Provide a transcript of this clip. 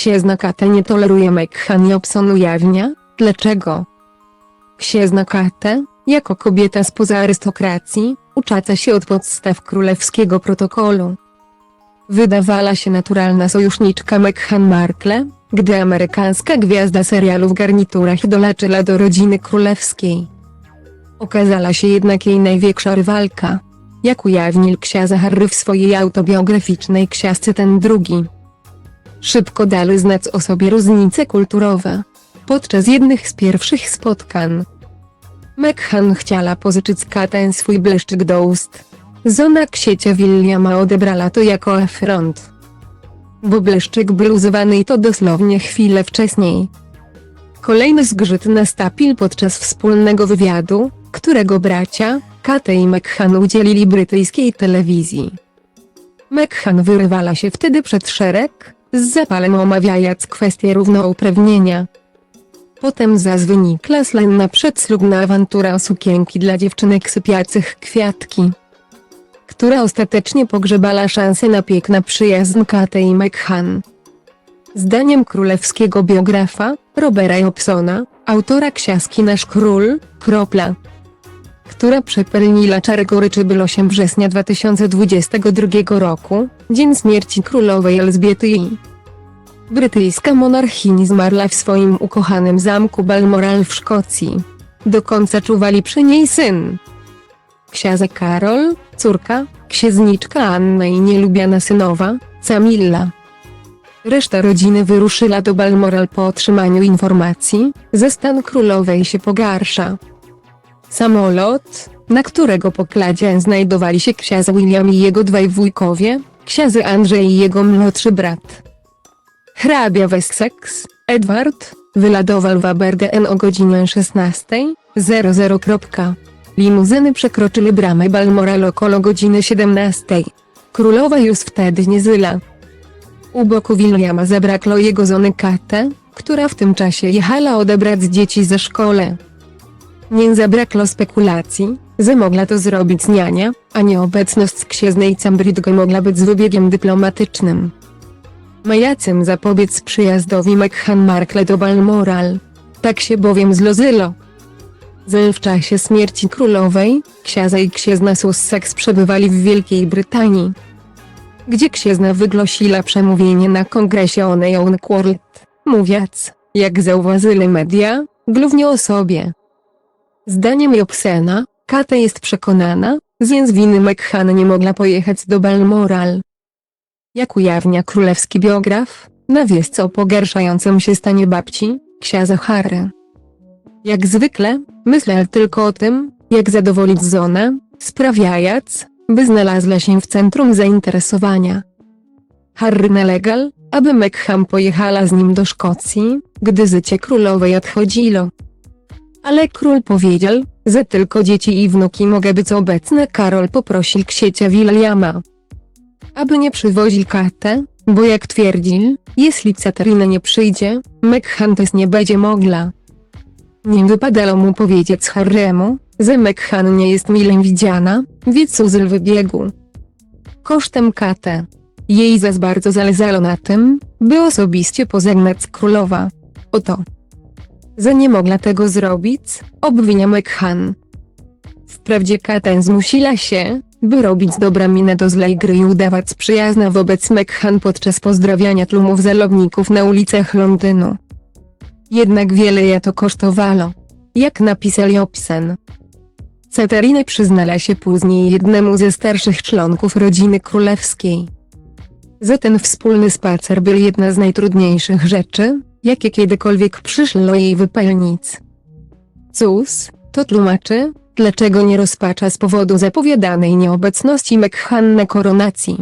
Księżna Kata nie toleruje Meghan Jobson ujawnia, dlaczego. Księżna Kata, jako kobieta spoza arystokracji, uczaca się od podstaw królewskiego protokolu. Wydawała się naturalna sojuszniczka Meghan Markle, gdy amerykańska gwiazda serialu w garniturach doleczyła do rodziny królewskiej. Okazała się jednak jej największa rywalka. Jak ujawnił książę Harry w swojej autobiograficznej książce ten drugi. Szybko dali znać o sobie różnice kulturowe. Podczas jednych z pierwszych spotkań. Meghan chciała pożyczyć Katę swój błyszczyk do ust. Zona ksiecia Williama odebrała to jako afront. Bo błyszczyk był używany to dosłownie chwilę wcześniej. Kolejny zgrzyt nastąpił podczas wspólnego wywiadu, którego bracia, Kate i Meghan udzielili brytyjskiej telewizji. Meghan wyrywała się wtedy przed szereg, z zapalem omawiając kwestię równouprawnienia. Potem zaś wynikła słynna przedślubna awantura o sukienki dla dziewczynek sypiacych kwiatki, która ostatecznie pogrzebała szansę na piękna przyjaźń Kate i Meghan. Zdaniem królewskiego biografa, Robera Jobsona, autora książki Nasz Król, Kropla, która przepełniła czarę goryczy był 8 września 2022 roku, dzień śmierci królowej Elżbiety i Brytyjska monarchini zmarła w swoim ukochanym zamku Balmoral w Szkocji. Do końca czuwali przy niej syn. Książę Karol, córka, księżniczka Anna i nielubiana synowa, Camilla. Reszta rodziny wyruszyła do Balmoral po otrzymaniu informacji, że stan królowej się pogarsza. Samolot, na którego pokładzie znajdowali się książę William i jego dwaj wujkowie, książę Andrzej i jego młodszy brat. Hrabia Wessex, Edward, wyladował w Aberdeen o godzinie 16.00. Limuzyny przekroczyły bramę Balmoral około godziny 17. Królowa już wtedy nie zyla. U boku Williama zabrakło jego żony Katę, która w tym czasie jechała odebrać dzieci ze szkoły. Nie zabrakło spekulacji, że mogła to zrobić niania, a nieobecność księżnej Cambridge mogła być wybiegiem dyplomatycznym. Majacem zapobiec przyjazdowi Meghan Markle do Balmoral. Tak się bowiem zlozylo. Że w czasie śmierci królowej, księża i księżna Sussex przebywali w Wielkiej Brytanii. Gdzie księżna wygłosiła przemówienie na kongresie One Own Quarlet, mówiąc, jak zauważyli media, głównie o sobie. Zdaniem Jobsena, Kate jest przekonana, że z winy Meghan nie mogła pojechać do Balmoral. Jak ujawnia królewski biograf, na wiedzce o pogarszającym się stanie babci, księża Harry. Jak zwykle, myślał tylko o tym, jak zadowolić Zonę, sprawiając, by znalazła się w centrum zainteresowania. Harry nalegał, aby Meghan pojechała z nim do Szkocji, gdy życie królowej odchodziło. Ale król powiedział, że tylko dzieci i wnuki mogą być obecne. Karol poprosił ksiecia Williama, aby nie przywoził Katę, bo jak twierdził, jeśli Katarina nie przyjdzie, Meghan też nie będzie mogła. Nie wypadało mu powiedzieć Harremu, że Meghan nie jest milem widziana, więc uzyl wybiegu. Kosztem Katę. Jej zaś bardzo zależało na tym, by osobiście pożegnać królowa. Oto. Że nie mogła tego zrobić, obwinia Meghan. Wprawdzie Kata zmusiła się, by robić dobra minę do złej gry i udawać przyjazna wobec Meghan podczas pozdrawiania tłumów zalobników na ulicach Londynu. Jednak wiele je to kosztowało. Jak napisał Jobsen. Katarina przyznała się później jednemu ze starszych członków rodziny królewskiej. Że ten wspólny spacer był jedna z najtrudniejszych rzeczy, jakie kiedykolwiek przyszło jej wypełnić. Cóż, to tłumaczy, dlaczego nie rozpacza z powodu zapowiadanej nieobecności Meghan na koronacji.